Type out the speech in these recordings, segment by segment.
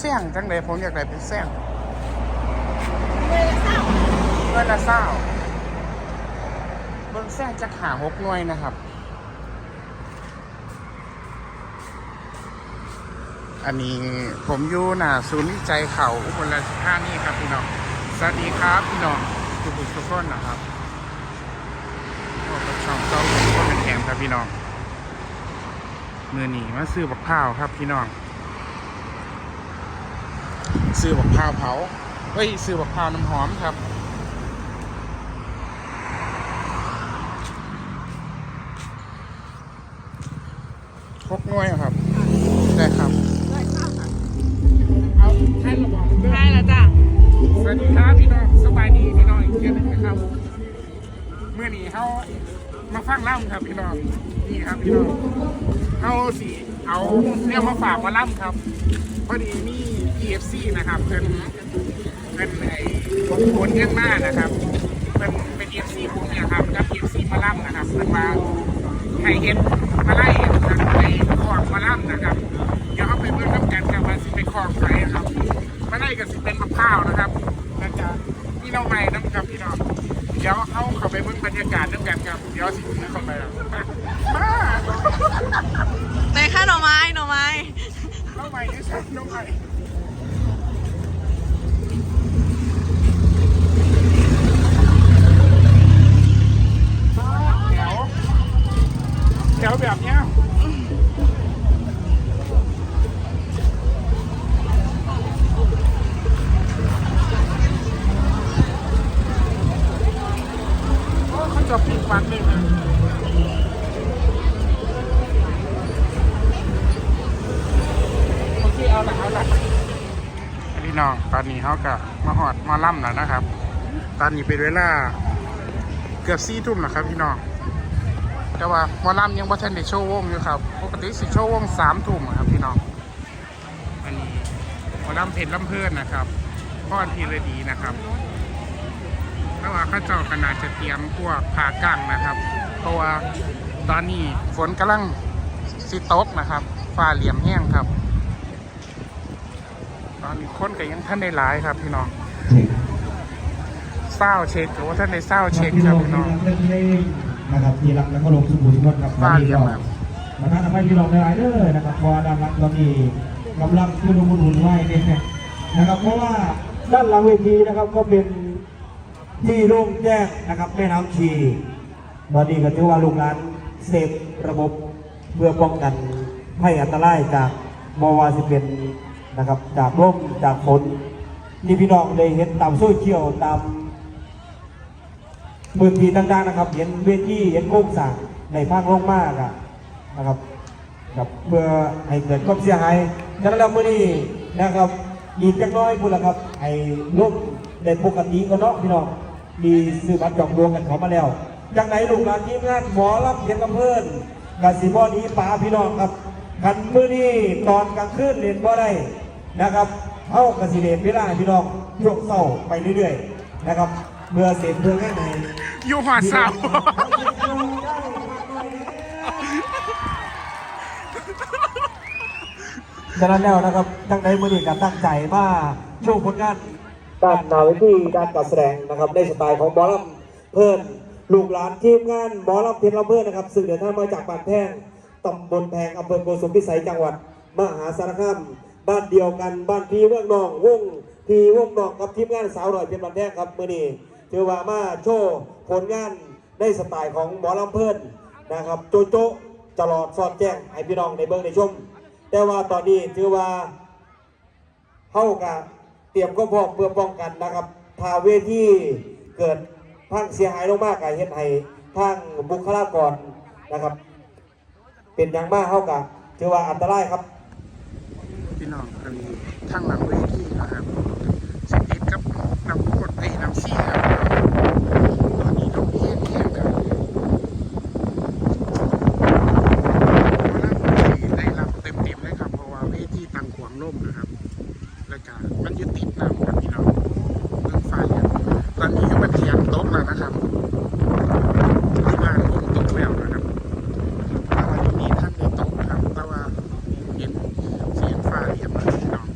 ขายแซงจังเลยผมอยากได้เป็นแซงเวลาเศร้าเงินละเศร้าเบิ้งแซงจะหาหกหน่วยนะครับ อันนี้ผมอยู่หน้าศูนย์วิจัยเขาอุบลราชธานีครับพี่น้อง สวัสดีครับพี่น้องทุกทุกคนนะครับโอ้กับช่องเจ้าของคนเป็นแขมครับพี่น้องมือหนีมาซื้อบักพร้าวครับพี่น้อง ซื้อบักพร้าวเผาเฮ้ยซื้อบักพร้าวน้ำหอมครับครบหน่วยครับ ได้ครับ เอาแค่ระบอกเรื่องใช่แล้วจ้ะ สวัสดีครับพี่น้องสบายดีพี่น้องอีกเยอะนึงนะครับ เมื่อนี้เขามาฟังล่ำครับพี่น้อง นี่ครับพี่น้องเขาสีเอาเนี่ยมาฝากมาล่ำครับ พอดีมี EFC นะครับเพิ่นเพิ่นไอ้คนเยอะมากนะครับเพิ่นเป็น EFC ผมเนี่ยครับกับ EFC มาล่ำนะครับเพิ่นมาให้เฮ็ดมาไล่นะครับในคลองมาล่ำนะครับเดี๋ยวเขาไปเบิ่งน้ำกันครับว่าสิเป็นคลองไหนครับมาไล่กับสิเป็นมะพร้าวนะครับแล้วก็พี่น้องใหม่น้ำกับพี่น้องเดี๋ยวเขาเข้าไปเบิ่งบรรยากาศน้ำกันครับเดี๋ยวสิเข้าไปแล้วมามาในค่าหน่อไม้หน่อไม้ น้องใหม่นี่ใช่น้องใหม่แถวแถวแบบเนี้เขากับมาหอดมาล่ำแล้วนะครับ ตอนนี้เป็นเวลาเกือบสี่ทุ่มนะครับพี่น้องแต่ว่าหมอลำยังบ่ทันได้โชว์วงอยู่ครับ ปกติสิโชว์วงสามทุ่มครับพี่น้อง อันนี้หมอลำเพชรลำเพื่อนนะครับพ่อนพีรดีนะครับแต่ว่าข้าเจ้าขนาดจะเตรียมพวกผ่ากั้งนะครับ เพราะว่าตอนนี้ฝนกำลังสิตกนะครับ ฟ้าเหลี่ยมแห้งครับ ตอนนี้คนก็ยังท่านได้หลายครับพี่น้องเศร้าเช็คหรือว่าท่านได้เศร้าเช็คครับพี่น้องนะครับที่รักแล้วก็ลงสมุนทุกคนครับบ้านเรียงคครัรับบมาท่านทำให้พี่น้องได้หลายเด้อนะครับเพราะว่าด้านหลังเรามีกำลังขึ้นลงหุ่นไหวเนี่ยนะครับเพราะว่าด้านหลังเวทีนะครับก็เป็นที่โล่งแจ้งนะครับแม่น้ำชีตอนนี้ก็ถือว่าลูกหลานเซฟระบบเพื่อป้องกันภัยอันตรายจากบวาสิเป็น นะครับ จากลมจากฝนที่พี่น้องได้เห็นตามโซเชียลตามพื้นที่ต่างๆนะครับ เห็นเวทีเห็นโค้งสร้างในภาคลงมากอะนะครับครับเพื่อให้เกิดความเสียหายฉะนั้นแล้วมื่อนี้นะครับอีกจักน้อยพูดละครับไอ้ลูกได้ปกติก็เนาะพี่น้องมีซื้อบัตรจองดวงกันเขามาแล้วจากไหนลูกหลานทีมงานหมอรับเพียงกำเพิ่นกับสีพ่อนี้ป๋าพี่น้องครับ กันมื่อนี้ตอนกลางคืนเรียนบ่ได้นะครับเข้ากสิเดนเวลาให้พี่น้องช่วงเศร้าไปเรื่อยๆนะครับเมื่อเสร็จเพื่อแค่ไหนอยู่หอดเสาฉะนั้นแล้วนะครับตั้งใจมือนี้กับตั้งใจมาโชว์ผลงานด้านหนาเวทีด้านการแสดงนะครับในสไตล์ของหมอลำเพิ่นลูกหลานทีมงานหมอลำเพียรลำเพิ่นนะครับ ซึ่งเดินทางมาจากบ้านแพง ตำบลแพงอำเภอโกสุมพิสัยจังหวัด มหาสารคามบ้านเดียวกันบ้านพี่เมืองนองวงพี่วงนองกับทีมงานสาวหน่อยเพียรลำแพงครับมื่อนี้ถือว่ามาโชว์ผลงานในสไตล์ของหมอลำเพิ่นนะครับ โจโจตลอดสอดแจ้งให้พี่น้องในเบื้องในชม แต่ว่าตอนนี้ถือว่าเข้ากับเตรียมก็พร้อมเพื่อป้องกันนะครับถ้าเวที่เกิดพังเสียหายลงมากกับเฮ็ดให้ทางบุคลากรนะครับ เป็นอย่างมากเข้ากับถือว่าอันตรายครับ พี่น้องอันนี้ทางหลังเวทีนะครับสติดกับน้ำกรดไอ้น้ำซี่ครับตอนนี้ต้องแยกแยกกันมาแล้วได้รับเต็มๆเลยครับ เพราะว่าเวทีตั้งขวางล่มนะครับ แล้วก็มันจะติดน้ำครับพี่น้องเรื่องไฟอะตอนนี้ก็มันเทียงตกแล้วนะครับที่บ้านผมตกแล้วนะครับ แต่ว่าอยู่นี่ท่านได้ตกนะครับ แต่ว่าเห็นเสียงฟ้าเรียบร้อยพี่น้อง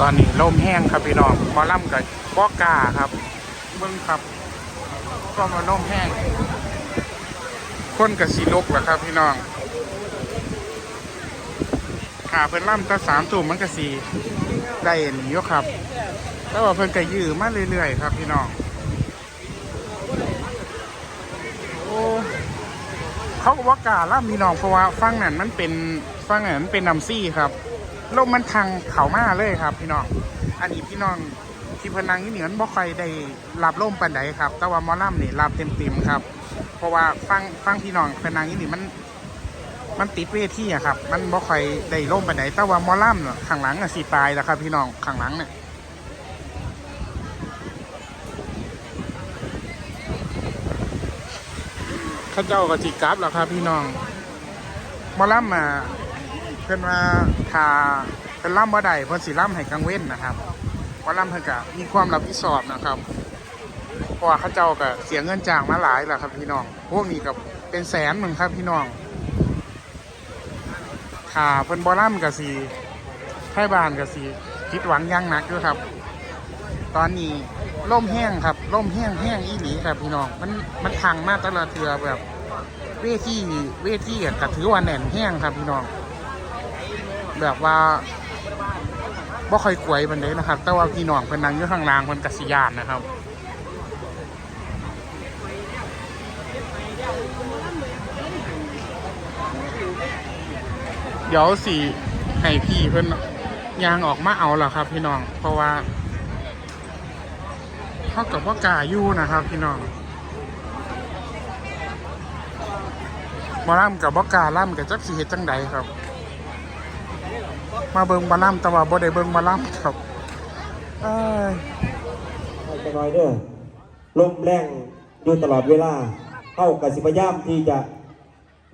ตอนนี้ลมแห้ งครับพี่น้องมอล่ำกับบอกาครับเบิ้งครับ ก็มาลมแห้งคนกับสีลกแหละครับพี่น้องขาเพิ่นล่ำตั้สามตุ่มมันก็สีได้หนีอยู่ครับแต่ว่าเพิ่นก็ยื้อมาเรื่อยๆครับพี่น้องโอ้เขาก็ว่ากาล่ำพี่น้องเพราะว่าฟังนั้นมันเป็นฟังนั้นมันเป็นน้ำซี่ครับลมมันทางเขามาเลยครับพี่น้อง อันนี้พี่น้องที่พนังนี่เหนือนบ่ค่อยได้รับลมปานใดครับ แต่ว่ามอลำนี่รับเต็มๆครับ เพราะว่าฟังฟังพี่น้องพนังนี่นี่มัน มันติดเวทีอะครับ มันบ่ค่อยได้ลมปานใดแต่ว่ามอลำเน่ะข้างหลังอะสิตายแล้วครับ พี่น้องข้างหลังเนี่ยข้าเจ้าก็สิกลับแล้วครับพี่น้องมอลำอะเพิ่นว่าถ้า เพิ่นล่ำบ่ได้เพิ่นสิล่ำให้กังเว้นนะครับว่าล่ำเพิ่นก็มีความรับผิดชอบนะครับเพราะว่าเขาเจ้าก็เสียเงินจ้างมาหลายแล้วครับพี่น้องพวกนี้ก็เป็นแสนหนึ่งครับพี่น้องถ้าเพิ่นบ่ล่ำก็สิไทบ้านก็สิคิดหวังยังหนักด้วยครับ ตอนนี้ล่มแห้งครับล่มแห้งแห้งอีหลีครับพี่น้องมันมันพังมากตลอดเทือแบบเวทีเวทีอะก็ถือว่าแน่นแห้งครับพี่น้อง แบบว่า บ่ค่อยกวยมันเลยนะครับ แต่ว่าพี่น้องเพิ่นนั่งอยู่ข้างล่างเพิ่นกสิยานนะครับเดี๋ยวสิให้พี่เพิ่นยางออกมาเอาล่ะครับ พี่น้อง เพราะว่าเท่ากับว่ากาอยู่นะครับ พี่น้องมาล่ำกับว่ากาล่ำกับจักสิเฮ็ดจังใดครับ มาเบิงบาล่ำแต่ว่าบ่ได้เบิงบาล่ำครับเอ้ยใจะน้อยเด้อลมแรงอยู่ตลอดเวลาเข้ากับสิพยายามที่จะ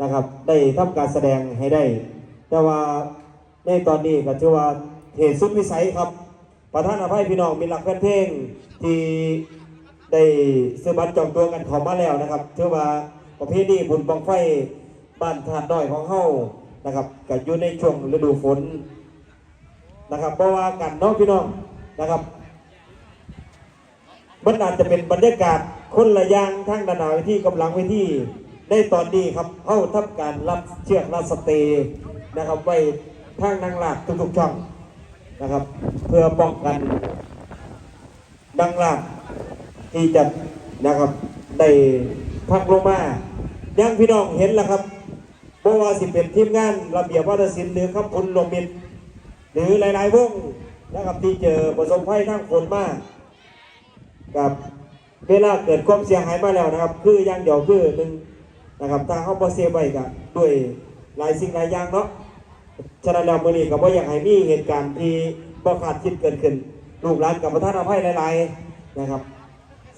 นะครับ ได้ทำการแสดงให้ได้ แต่ว่าในตอนนี้ก็ถือว่าเหตุสุดวิสัยครับ ประธานอภัยพี่น้องมีหลักแฟนเพลงที่ได้ซื้อบัตรจองตัวกันเขอมาแล้วนะครับถือว่าประเพณีบุญบังไฟบ้านทานน้อยของเฮา นะครับก็อยู่ในช่วงฤดูฝนนะครับเพราะว่ากันน้องพี่น้องนะครับมันอาจจะเป็นบรรยากาศคนละย่างทั้งดานหนาเวทีกำลังเวทีในตอนนี้ครับเข้าทำการรับเชือกรัสเตย์นะครับไว้ทางนางหลากทุกๆช่องนะครับ เพื่อป้องกันนางหลากที่จะนะครับได้พักลงมายังพี่น้องเห็นแล้วครับ เพราะว่าสิเป็นทีมงานระเบียบวัฒนศิลป์หรือครับคุณลมมิตรหรือหลายๆวงนะครับที่เจอประสบภัยทางฝนมากกับเวลาเกิดความเสียหายมาแล้วนะครับ คืออย่างเดียวคือหนึ่งนะครับถ้าเขาบอเสียไปกับด้วยหลายสิ่งหลายอย่างเนาะฉะนั้นแล้วมื่อนี้ก็บ่อยากให้มีเหตุการณ์ที่บ่คาดคิดเกิดขึ้นลูกหลานกับประธานอภัยหลายๆนะครับ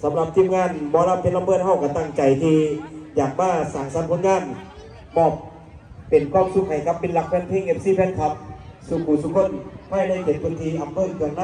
สำหรับทีมงานหมอลำเพชรลำเบิดเฮาก็ตั้งใจที่อยากมาสั่งสรรค์ผลงานมอบ เป็นความสุขให้ครับเป็นหลักแฟนเพลงเอฟซีแฟนคลับ สุขุสุขคนภายในเขตพื้นที่อำเภอเกืองใน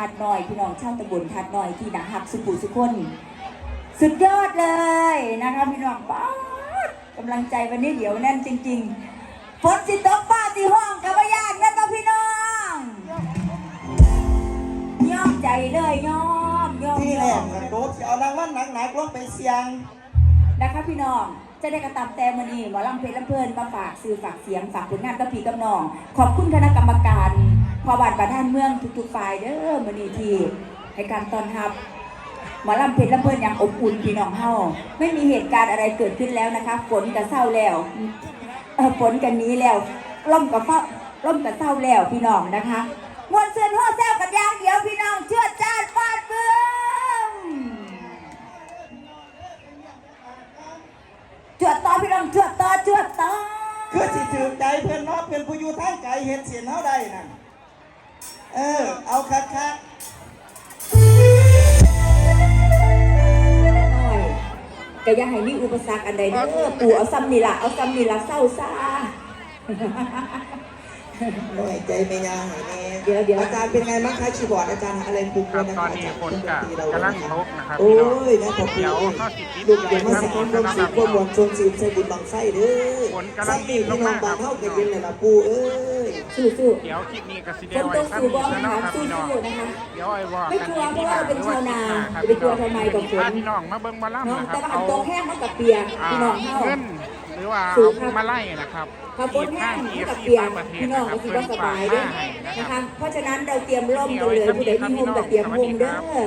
ทาดน้อย พี่น้องชาวตำบลทาดน้อยที่นาหักสุขุสุคนสุดยอดเลยนะคะพี่น้องป้าดกำลังใจวันนี้เดี๋ยวแน่นจริง ๆฝนสิตกฟ้าสิห้องกับญาติแม่นบ่พี่น้องยอมใจเลยยอมยอมที่ยแรอกมกันโดดสิเอารางวัลหนักๆลงไปเสียงนะคะพี่น้องจะได้กระตับแต่มอนีหมอลำเพชรลำเพลินมาฝากสื่อฝากเสียงฝากผลงานกับพี่กับน้อง ขอบคุณคณะกรรมการ พอบานประท่านเมืองทุกๆฝ่ายเด้อมอนีทีให้การต้อนรับหมอลำเพชรลำเพลินอย่างอบอุ่นพี่น้องเฮาไม่มีเหตุการณ์อะไรเกิดขึ้นแล้วนะคะฝนกับเศร้าแล้วฝนกันนี้แล้วล่มกับเฝ้าล่มกับเศร้าแล้วพี่น้องนะคะมวนเสือนหัวแซวกันย อย่าให้มีอุปสรรคอันใดเด้อปู่เอาซ้ำนี่ล่ะเอาซ้ำนี่ล่ะเศร้าซาหน่อยใจไม่ยางไหนเดี๋ยวเดี๋ยวอาจารย์เป็นไงบ้างคะคีย์บอร์ดอาจารย์อะไรปลุกครับนะตอนนี้ฝนกะกำลังตกนะครับโอ้พี่น้องยนะขอบคุณเดี๋ยวข้อสิบนิดลูกเดี๋ยวมาคสรับกอนผมรวมนะคสีรับพวกมวลชนสีใส่บุญบังไส้เด้อฝนกำลังไส้นี่พี่น้องบางเท่ากันยินเลยนะปูเอ้ย สู้สู้เดี๋ยวคลิปนี้ก็สิคเดียนวต้ไว้องครับสู้บ้องพี่น้องนะคะครับสู้พี่น้องสู้นะคะ เดี๋ยวไอ้ว่าไม่กันกลัวอีกเพราะว่าเราเป็นชาวนาครับไม่กลัวทำไมกับฝน พาพี่น้องมาเบิ่งมาล่ำน้องนะคแต่รับว่าอันเอาโตแห้งมันกับเปียกอ่าพี่น้องเฮา เงินหรือว่าสูเอางครับมาไล่นะครับขับรถแห้งที่มันกับที่เปียกต่างประเทศพี่น้องนะคก็รับคิดเพิ่ว่านสบายฝากเด้มาให้นะนะครัคะบเพราะฉะนั้นเราเตรียมร่มกันเลยผู้ใดมีร่มก็เตรียมร่มเด้อ